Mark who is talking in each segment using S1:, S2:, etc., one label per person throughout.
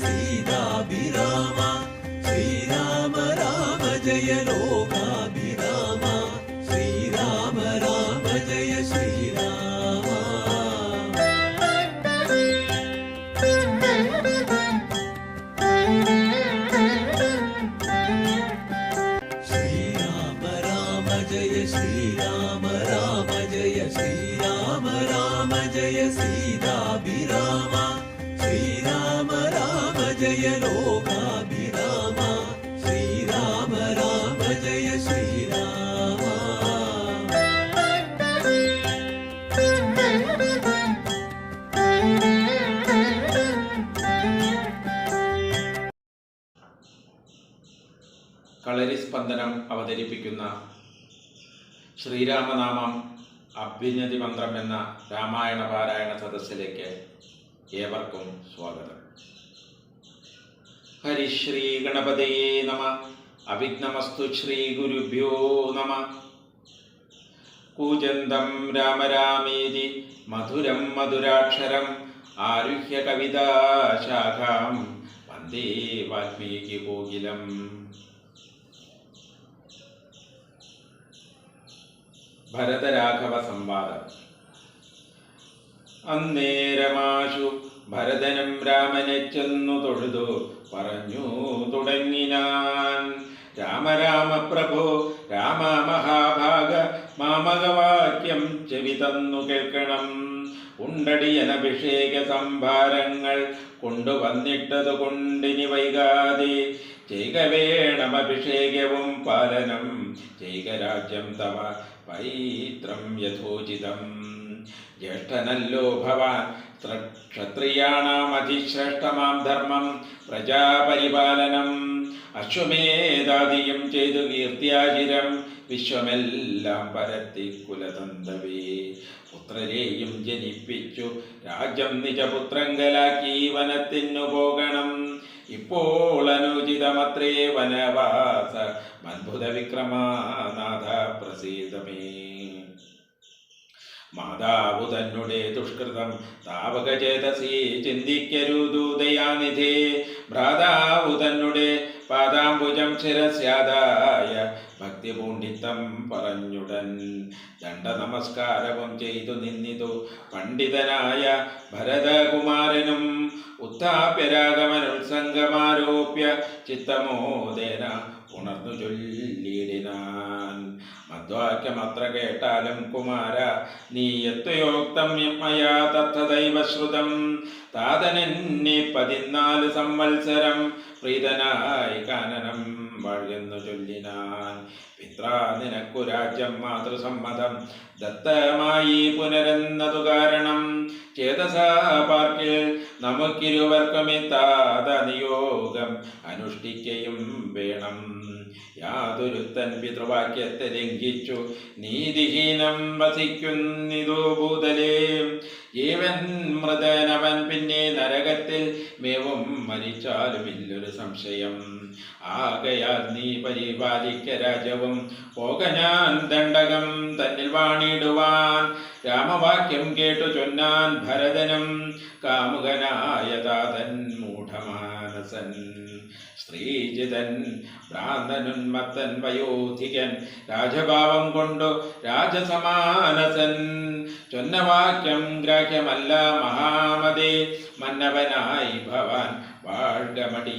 S1: സീതാഭിരാമ ശ്രീരാമ രാമ ജയ
S2: കളരിസ്പന്ദനം അവതരിപ്പിക്കുന്ന ശ്രീരാമനാമം അഭ്യുന്നതി മന്ത്രം എന്ന രാമായണ പാരായണ സദസ്സിലേക്ക് ഏവർക്കും സ്വാഗതം. ഹരിശ്രീ ഗണപതയേ നമ. അവിഘ്നമസ്തു ശ്രീ ഗുരുഭ്യോ നമ. കൂജന്തം രാമരാമേതി മധുരം മധുരാക്ഷരം. ആരുഹ്യ കവിതാശാഖാം വന്ദേ വാൽമീകി കോകിലം. ഭരതരാഘവ സംവാദം അന്നേരമാശു ഭരതനും രാമനെ ചെന്നു തൊഴുതു. പറഞ്ഞു തുടങ്ങിനാൻ. രാമ രാമ പ്രഭോ രാമ മഹാഭാഗ മാമകവാക്യം ചെവി തന്നു കേൾക്കണം. ഉണ്ടടിയനഭിഷേക സംഭാരങ്ങൾ കൊണ്ടുവന്നിട്ടത് കൊണ്ടിനി വൈകാതെ ചെയ്ക പാലനം. ചെയ്ക തവ പൈത്രം യഥോചിതം. ജ്യേഷ്ഠനല്ലോ ഭവാൻ ത്ര- ക്ഷത്രിയാണാം അതിശ്രേഷ്ഠമാം ധർമ്മം പ്രജാപരിപാലനം. അശ്വമേധാദിയും ചെയ്തു കീർത്തിയാചിരം. വിശ്വമെല്ലാം പരത്തി കുലതന്തവേ. പുത്രരെയും ജനിപ്പിച്ചു. രാജ്യം നിജപുത്രങ്കലാക്കി വനത്തിനു പോകണം. ഇപ്പോൾ അനുചിതമത്രേ വനവാസ മദ്ഭുത വിക്രമാനാഥ പ്രസീതമേ. മാതാവു തന്നെ ദുഷ്കൃതം താപകചേതസി ചിന്തിക്കരുതു ദയാനിധേ. ഭ്രാതാവു തന്നെ പാദാംബുജം ശിരസ്യാദായ ഭക്തി പൂണ്ടിത്തം പറഞ്ഞുടൻ. ദണ്ഡ നമസ്കാരവും ചെയ്തു നിന്നിതു പണ്ഡിതനായ ഭരതകുമാരനും ഉത്ഥാപ്യരാഗമനുത്സംഗമാരോപ്യ ചിത്തമോദേന ഉണർന്നു ചൊല്ലിയിടിനാൻ മധ്വാക്യമത്ര കേട്ടാലും കുമാര നീ എത്തയോക്തം മയാ തത്ത ദൈവശ്രുതം താതനെന്നെ പതിനാല് സംവത്സരം പ്രീതനായി കാനനം വാഴുന്നു ചൊല്ലിനാൻ. പിത്ര നിനക്കു രാജ്യം മാതൃസമ്മതം. ദത്തമായി പുനരെന്നതു കാരണം. ചേതസാർക്കിൽ നമുക്കിരുവർക്കും എത്താത നിയോഗം വേണം. യാതൊരുത്തൻ പിതൃവാക്യത്തെ ലംഘിച്ചു. നീതിഹീനം വസിക്കുന്നിതോ ഭൂതലേ. ജീവൻ മൃതനവൻ പിന്നെ നരകത്തിൽ മേവും മരിച്ചാലുമില്ലൊരു സംശയം. ആകയാൽ നീ പരിപാലിക്ക രാജവും പോക ഞാൻ ദണ്ഡകം തന്നിൽ വാണിടുവാൻ. രാമവാക്യം കേട്ടു ചൊന്നാൻ ഭരതനും കാമുകനായ താതൻ മൂഢമാനസൻ. ശ്രീജിതൻ ഭ്രാന്തനുന്മത്തൻ വയോധികൻ രാജഭാവം കൊണ്ടു രാജസമാനസൻ. ചൊന്നവാക്യം ഗ്രാഹ്യമല്ല മഹാമതേ. മന്നവനായി ഭവാൻ വാഴ്കമടിയാതേ.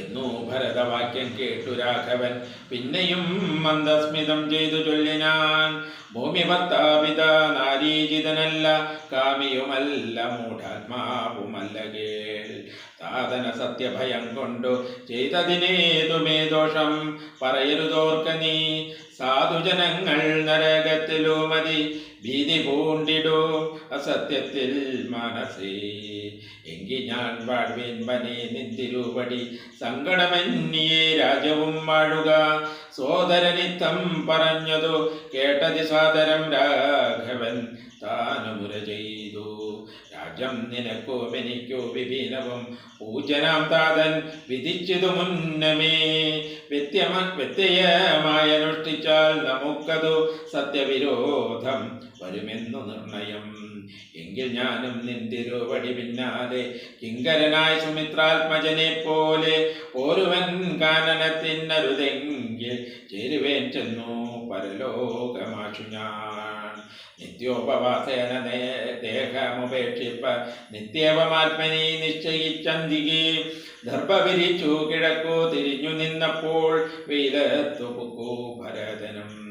S2: എന്നു ഭരതവാക്യം കേട്ടു രാഘവൻ. പിന്നെയും മന്ദസ്മിതം ചെയ്തു ചൊല്ലിനാൻ. ഭൂമി ഭർത്താപിത നാരീജിതനല്ല കാമിയുമല്ല മൂഢാത്മാവുമല്ല കേൾ. സാധന സത്യഭയം കൊണ്ടു ചെയ്തതിനേതുമേ ദോഷം. പറയരുതോർക്ക നീ. സാധുജനങ്ങൾ നരകത്തിലോ മതി. ഭീതി പൂണ്ടിടൂ അസത്യത്തിൽ മനസ്സേ. എങ്കി ഞാൻ വാഴ്വേൻ വനെ നിന്തിരുപടി. സങ്കടമെന്നിയെ രാജവും വാഴുക. സോദരനിത്തം പറഞ്ഞതു കേട്ടതി സാദരം രാഘവൻ താനുമുര ചെയ്തു. രാജ്യം നിനക്കോ എനിക്കോ വിഭീനവും പൂജനാം താതൻ വിധിച്ചതു മുന്നമേ. വ്യത്യമ വ്യത്യയമായി അനുഷ്ഠിച്ചാൽ നമുക്കതു സത്യവിരോധം വരുമെന്നു നിർണയം. എങ്കിൽ ഞാനും നിന്തിരുവടി പിന്നാലെ കിങ്കരനായ സുമിത്രാത്മജനെ പോലെ ഒരുവൻ കാനനത്തിനരുതെങ്കിൽ ചേരുവേൻ ചെന്നു പരലോകമാശു ഞാൻ. നിത്യോപവാസേന ദേഹമുപേക്ഷിപ്പ നിത്യവമാത്മനെ നിശ്ചയിച്ചന്തികെ ദർഭ വിരിച്ചു തിരിഞ്ഞു നിന്നപ്പോൾ വെയിലത്തു ഭരതനും.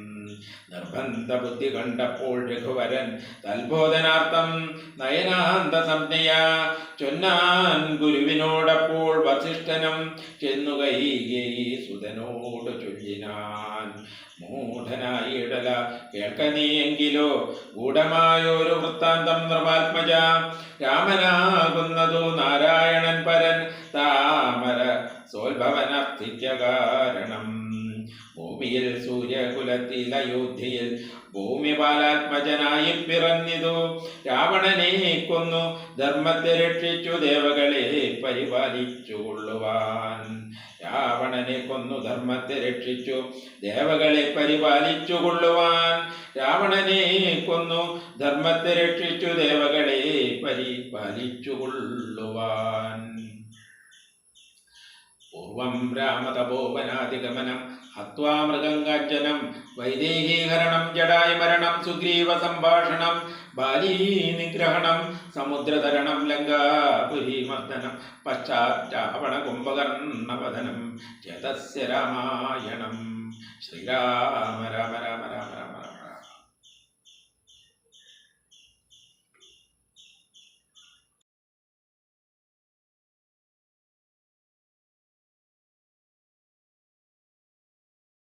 S2: നിർബന്ധ ബുദ്ധി കണ്ടപ്പോൾ രഘുവരൻ തൽബോധനാർത്ഥം നയനാന്ത സംജ്ഞയ ചൊന്നാൻ ഗുരുവിനോടപ്പോൾ വസിഷ്ഠനം ചെന്നുകൈകൈ സുതനോട് ചൊല്ലിനാൻ. മൂഢനായി ഇടല കേൾക്കനീയെങ്കിലോ ഗൂഢമായൊരു വൃത്താന്തം നൃപാത്മജ രാമനാകുന്നതു നാരായണൻ പരൻ താമര സോത്ഭവനർത്ഥിക്ക ഭൂമിയിൽ സൂര്യകുലത്തിൽ അയോധ്യയിൽ ഭൂമിപാലാത്മജനായി പിറന്നിതു. രാവണനെ കൊന്നു. ധർമ്മത്തെ രക്ഷിച്ചു. ദേവകളെ പരിപാലിച്ചു കൊള്ളുവാൻ രാവണനെ കൊന്നു. ധർമ്മത്തെ രക്ഷിച്ചു. ദേവകളെ പരിപാലിച്ചു കൊള്ളുവാൻ രാവണനെ കൊന്നു. ധർമ്മത്തെ രക്ഷിച്ചു. ദേവകളെ പരിപാലിച്ചു കൊള്ളുവാൻ പൂർവം രാമതപോവനാതിഗമനം ഹത്വാ മൃഗങ്കാജ്ജനം വൈദേഹീകരണം ജടായ മരണം സുഗ്രീവ സംഭാഷണം ബാലീനിഗ്രഹണം സമുദ്രതരണം ലങ്കാപുരി പശ്ചാത്താപണ കുംഭകർണവധനം ചേതസ്യ രാമായണം. ശ്രീരാമ രാമ രാമ